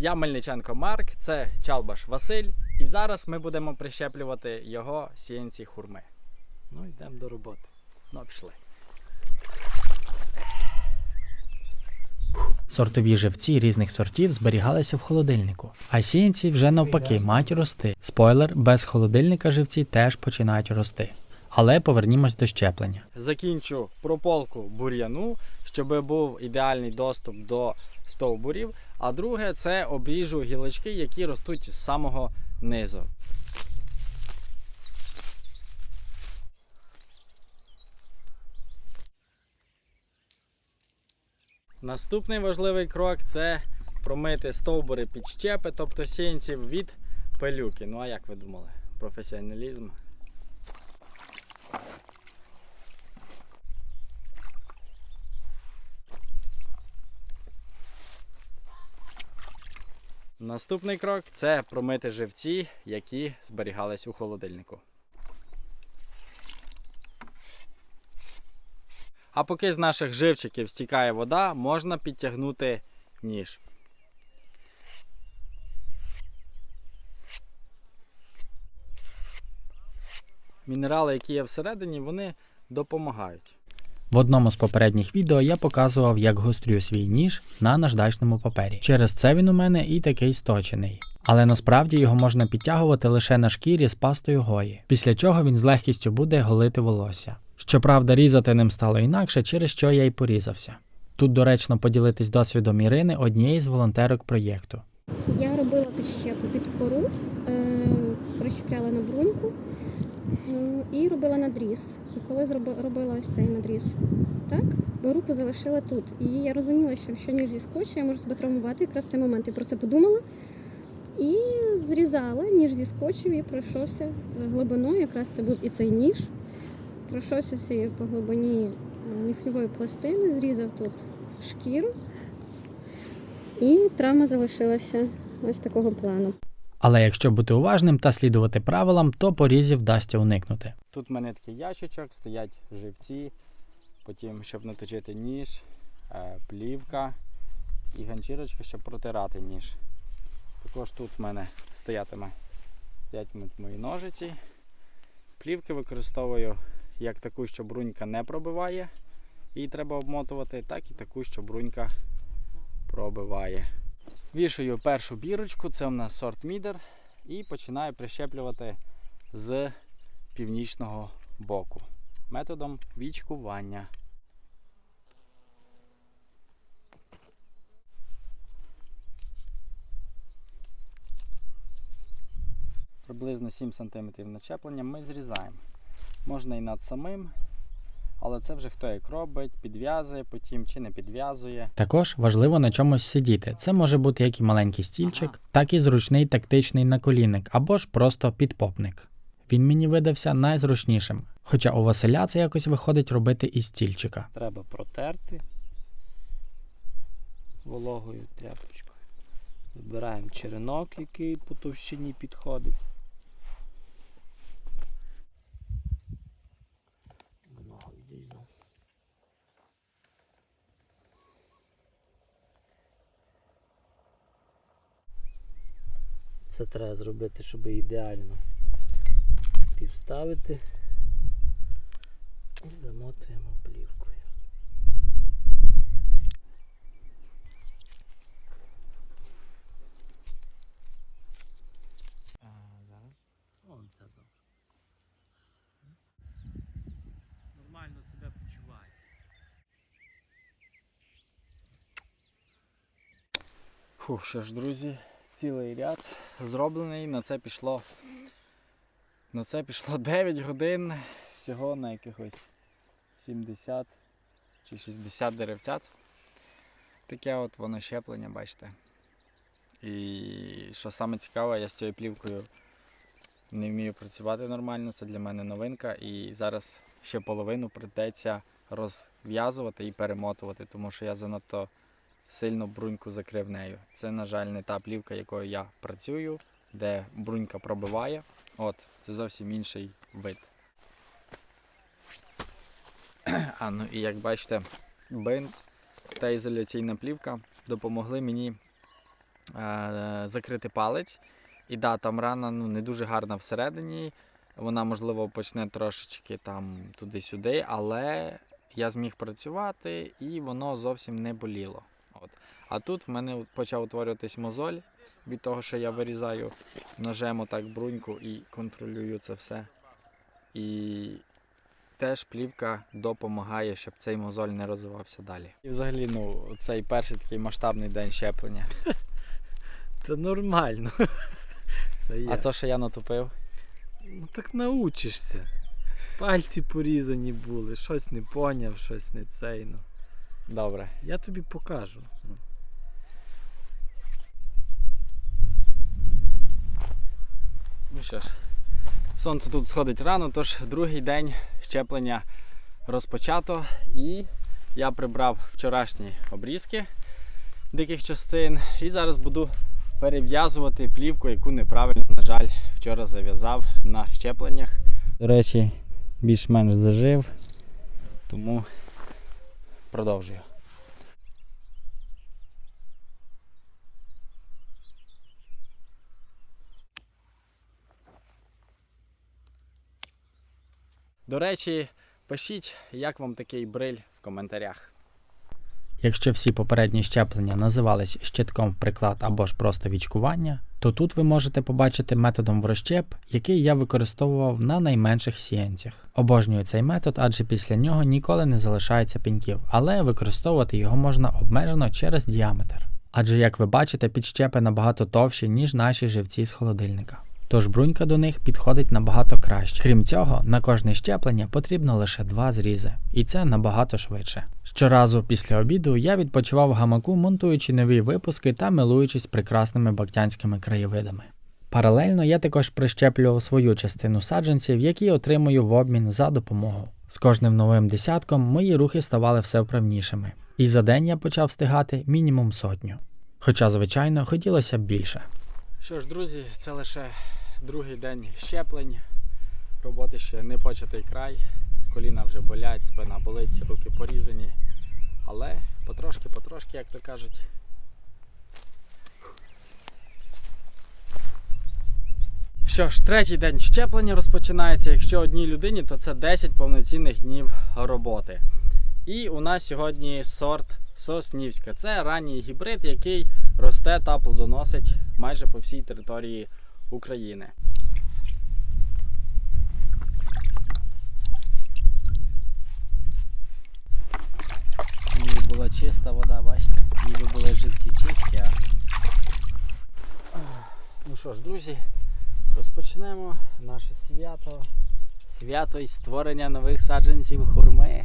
Я Мельниченко Марк, це Чалбаш Василь. І зараз ми будемо прищеплювати його сіянці хурми. Ну, йдемо до роботи. Ну, пішли. Сортові живці різних сортів зберігалися в холодильнику, а сіянці вже навпаки мають рости. Спойлер, без холодильника живці теж починають рости. Але повернімось до щеплення. Закінчу прополку бур'яну, щоб був ідеальний доступ до стовбурів. А друге це обріжу гілочки, які ростуть з самого низу. Наступний важливий крок це промити стовбури під щепи, тобто сіянців від пилюки. Ну а як ви думали? Професіоналізм. Наступний крок це промити живці, які зберігались у холодильнику. А поки з наших живчиків стікає вода, можна підтягнути ніж. Мінерали, які є всередині, вони допомагають. В одному з попередніх відео я показував, як гострю свій ніж на наждачному папері. Через це він у мене і такий сточений. Але насправді його можна підтягувати лише на шкірі з пастою гої, після чого він з легкістю буде голити волосся. Щоправда, різати ним стало інакше, через що я й порізався. Тут доречно поділитись досвідом Ірини, однієї з волонтерок проєкту. Я робила прищепу під кору, е, прищепляла на бруньку і робила надріз. І коли робила ось цей надріз, так, бо руку залишила тут. І я розуміла, що якщо ніж зіскоче, я можу себе травмувати. Якраз цей момент я про це подумала. І зрізала, ніж зіскочив і пройшовся глибиною. Якраз це був і цей ніж. Пройшовся всією по глибині е, пластини, зрізав тут шкіру. І травма залишилася ось такого плану. Але якщо бути уважним та слідувати правилам, то порізів вдасться уникнути. Тут в мене такий ящичок, стоять живці, потім, щоб наточити ніж, е, плівка і ганчірочка, щоб протирати ніж. Також тут в мене стоятиме стоятимуть мої ножиці. Плівки використовую як таку, що брунька не пробиває, її треба обмотувати, так і таку, що брунька пробиває. Вішаю першу бірочку, це у нас сорт мідер, і починаю прищеплювати з північного боку методом вічкування. Приблизно 7 см начеплення ми зрізаємо. Можна і над самим, але це вже хто як робить, підв'язує потім чи не підв'язує. Також важливо на чомусь сидіти. Це може бути як і маленький стільчик, Ага. так і зручний тактичний наколінник або ж просто підпопник. Він мені видався найзручнішим, хоча у Василя це якось виходить робити із стільчика. Треба протерти вологою тряпочкою. Вибираємо черенок, який по товщині підходить. Це треба зробити, щоб ідеально співставити. І замотуємо плівкою. зараз. О, це добре. Нормально себе почуває. Фух, що ж, друзі, цілий ряд зроблений. На це пішло. На це пішло 9 годин всього на якихось 70 чи 60 деревцят. Таке от воно щеплення, бачите. І що саме цікаве, я з цією плівкою не вмію працювати нормально, це для мене новинка. І зараз ще половину прийдеться розв'язувати і перемотувати, тому що я занадто сильно бруньку закрив нею. Це, на жаль, не та плівка, якою я працюю, де брунька пробиває. От, це зовсім інший вид. А ну і як бачите, бинт та ізоляційна плівка допомогли мені е, закрити палець. І да, там рана ну, не дуже гарна всередині. Вона, можливо, почне трошечки там туди-сюди, але я зміг працювати і воно зовсім не боліло. От. А тут в мене почав утворюватись мозоль від того, що я вирізаю ножем отак бруньку і контролюю це все. І теж плівка допомагає, щоб цей мозоль не розвивався далі. І взагалі, ну, цей перший такий масштабний день щеплення. Це нормально. А то, що я натупив, Ну так научишся. Пальці порізані були, щось не поняв, щось не цей. Ну. Добре. Я тобі покажу. Ну. Що ж, сонце тут сходить рано, тож другий день щеплення розпочато. І я прибрав вчорашні обрізки диких частин. І зараз буду перев'язувати плівку, яку неправильно, на жаль, вчора зав'язав на щепленнях. До речі, більш-менш зажив, тому продовжую. До речі, пишіть, як вам такий бриль в коментарях. Якщо всі попередні щеплення називались щитком в приклад або ж просто вічкування, то тут ви можете побачити методом врощеп, який я використовував на найменших сіянцях. Обожнюю цей метод, адже після нього ніколи не залишається пеньків, але використовувати його можна обмежено через діаметр. Адже, як ви бачите, підщепи набагато товші, ніж наші живці з холодильника. Тож брунька до них підходить набагато краще. Крім цього, на кожне щеплення потрібно лише два зрізи, і це набагато швидше. Щоразу після обіду я відпочивав в гамаку, монтуючи нові випуски та милуючись прекрасними бактянськими краєвидами. Паралельно я також прищеплював свою частину саджанців, які отримую в обмін за допомогу. З кожним новим десятком мої рухи ставали все вправнішими, і за день я почав встигати мінімум сотню. Хоча, звичайно, хотілося б більше. Що ж, друзі, це лише другий день щеплень. Роботи ще не початий край. Коліна вже болять, спина болить, руки порізані. Але потрошки-потрошки, як то кажуть. Що ж, третій день щеплення розпочинається. Якщо одній людині, то це 10 повноцінних днів роботи. І у нас сьогодні сорт Соснівська. Це ранній гібрид, який росте та плодоносить майже по всій території України. Ніби була чиста вода, бачите? Ніби були живці чисті, а. Ну що ж, друзі, розпочнемо наше свято. Свято із створення нових саджанців хурми.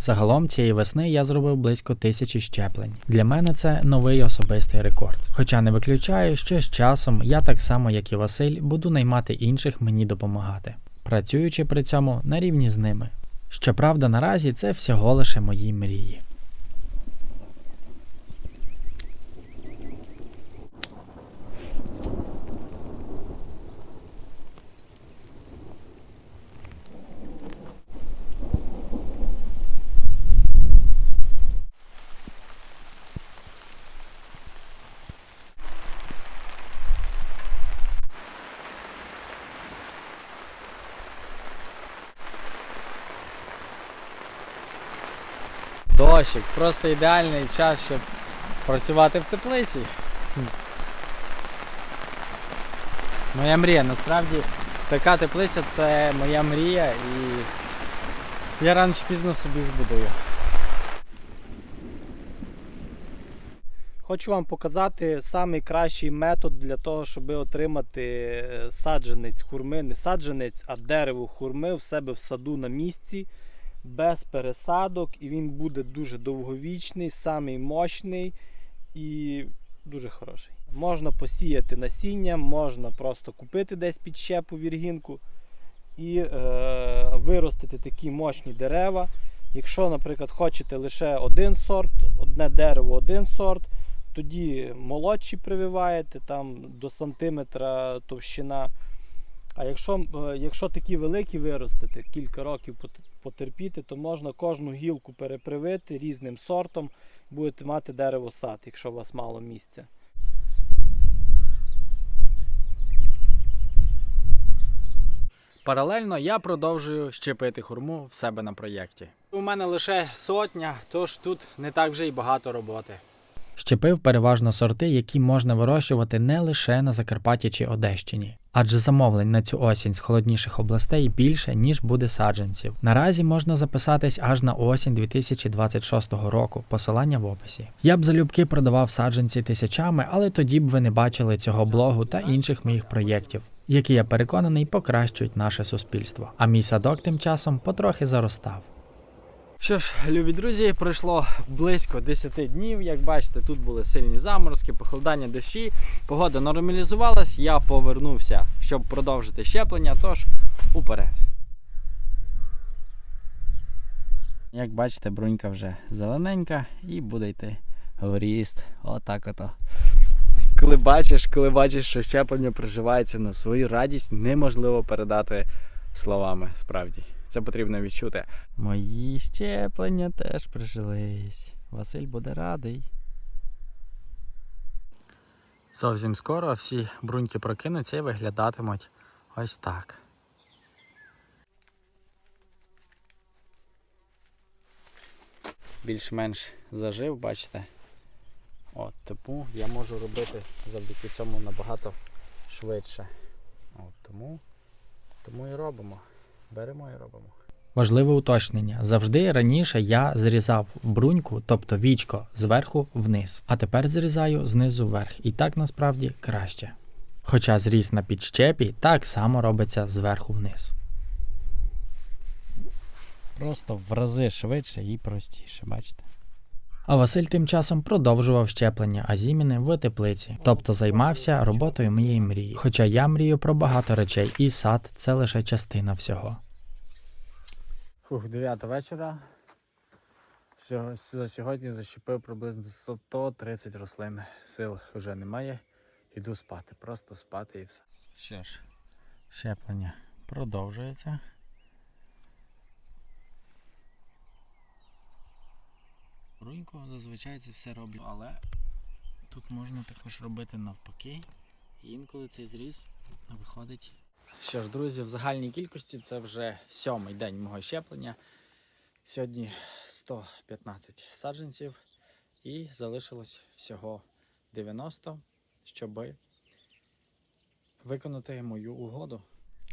Загалом цієї весни я зробив близько тисячі щеплень. Для мене це новий особистий рекорд. Хоча не виключаю, що з часом я так само, як і Василь, буду наймати інших мені допомагати, працюючи при цьому на рівні з ними. Щоправда, наразі це всього лише мої мрії. Дощик, просто ідеальний час, щоб працювати в теплиці. Моя мрія, насправді така теплиця це моя мрія і я рано чи пізно собі збудую. Хочу вам показати найкращий метод для того, щоб отримати е, саджанець хурми, не саджанець, а дерево хурми в себе в саду на місці, без пересадок, і він буде дуже довговічний, самий мощний і дуже хороший. Можна посіяти насінням, можна просто купити десь під щепу віргінку і е, виростити такі мощні дерева. Якщо, наприклад, хочете лише один сорт, одне дерево, один сорт, тоді молодші прививаєте там до сантиметра товщина. А якщо, е, якщо такі великі виростити, кілька років потерпіти, то можна кожну гілку перепривити різним сортом будете мати дерево сад, якщо у вас мало місця. Паралельно я продовжую щепити хурму в себе на проєкті. У мене лише сотня, тож тут не так вже й багато роботи. Щепив переважно сорти, які можна вирощувати не лише на Закарпатті чи Одещині, адже замовлень на цю осінь з холодніших областей більше, ніж буде саджанців. Наразі можна записатись аж на осінь 2026 року, посилання в описі. Я б залюбки продавав саджанці тисячами, але тоді б ви не бачили цього блогу та інших моїх проєктів, які я переконаний покращують наше суспільство. А мій садок тим часом потрохи заростав. Що ж, любі друзі, пройшло близько 10 днів. Як бачите, тут були сильні заморозки, похолодання дощі. Погода нормалізувалась, я повернувся, щоб продовжити щеплення, тож уперед. Як бачите, брунька вже зелененька і буде йти в ріст. Отак ото. Коли бачиш, коли бачиш, що щеплення приживається на свою радість, неможливо передати словами, справді. Це потрібно відчути. Мої щеплення теж прижились. Василь буде радий. Зовсім скоро всі бруньки прокинуться і виглядатимуть ось так. Більш-менш зажив, бачите. От, тому я можу робити завдяки цьому набагато швидше. От, тому, тому і робимо. Беремо і робимо. Важливе уточнення. Завжди раніше я зрізав бруньку, тобто вічко, зверху вниз, а тепер зрізаю знизу вверх. І так насправді краще. Хоча зріз на підщепі так само робиться зверху вниз. Просто в рази швидше і простіше, бачите? А Василь тим часом продовжував щеплення азіміни в теплиці, тобто займався роботою моєї мрії. Хоча я мрію про багато речей, і сад це лише частина всього. Фух, 9 вечора. За сьогодні защепив приблизно 130 рослин. Сил вже немає. Іду спати. Просто спати і все. Що ж, Щеплення продовжується. Брунько зазвичай це все роблю, але тут можна також робити навпаки. І інколи цей зріз виходить. Що ж, друзі, в загальній кількості це вже сьомий день мого щеплення. Сьогодні 115 саджанців і залишилось всього 90, щоб виконати мою угоду.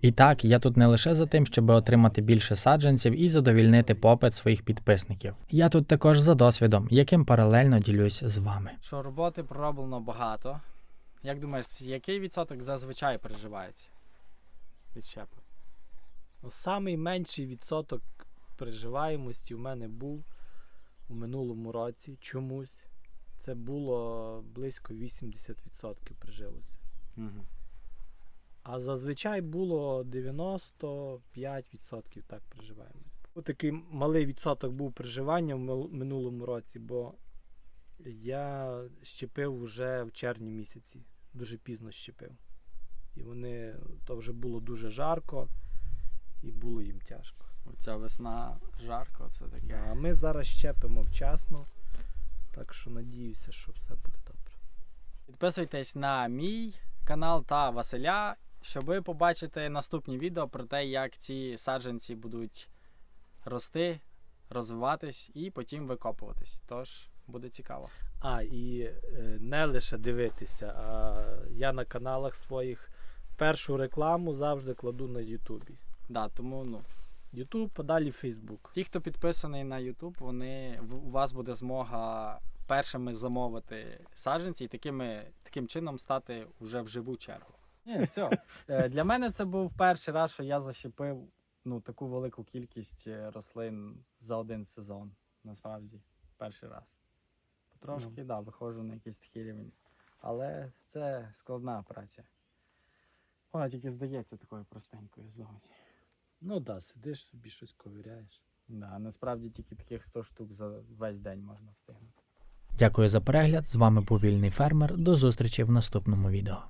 І так, я тут не лише за тим, щоб отримати більше саджанців і задовільнити попит своїх підписників. Я тут також за досвідом, яким паралельно ділюсь з вами. Що роботи пророблено багато. Як думаєш, який відсоток зазвичай переживається від щеплень? Ну, самий менший відсоток приживаємості у мене був у минулому році чомусь. Це було близько 80% прижилося. Угу. А зазвичай було 95% так приживаємо. Такий малий відсоток був приживання в минулому році, бо я щепив вже в червні місяці. Дуже пізно щепив. І вони то вже було дуже жарко і було їм тяжко. Оця весна жарко, це таке. А ми зараз щепимо вчасно, так що надіюся, що все буде добре. Підписуйтесь на мій канал та Василя, щоб ви побачите наступні відео про те, як ці саджанці будуть рости, розвиватись і потім викопуватись. Тож буде цікаво. А, і е, не лише дивитися, а я на каналах своїх першу рекламу завжди кладу на Ютубі. Да, тому ну, Ютуб, а далі Фейсбук. ті, хто підписаний на YouTube, вони у вас буде змога першими замовити саджанці і такими, таким чином стати вже в живу чергу. Ні, все. Для мене це був перший раз, що я защепив ну, таку велику кількість е, рослин за один сезон. Насправді, перший раз. Потрошки, Ну. да, виходжу на якийсь такий рівень. Але це складна праця. Вона тільки здається такою простенькою ззовні. Ну так, да, сидиш собі щось ковиряєш. Да, насправді тільки таких 100 штук за весь день можна встигнути. Дякую за перегляд. З вами був вільний фермер. До зустрічі в наступному відео.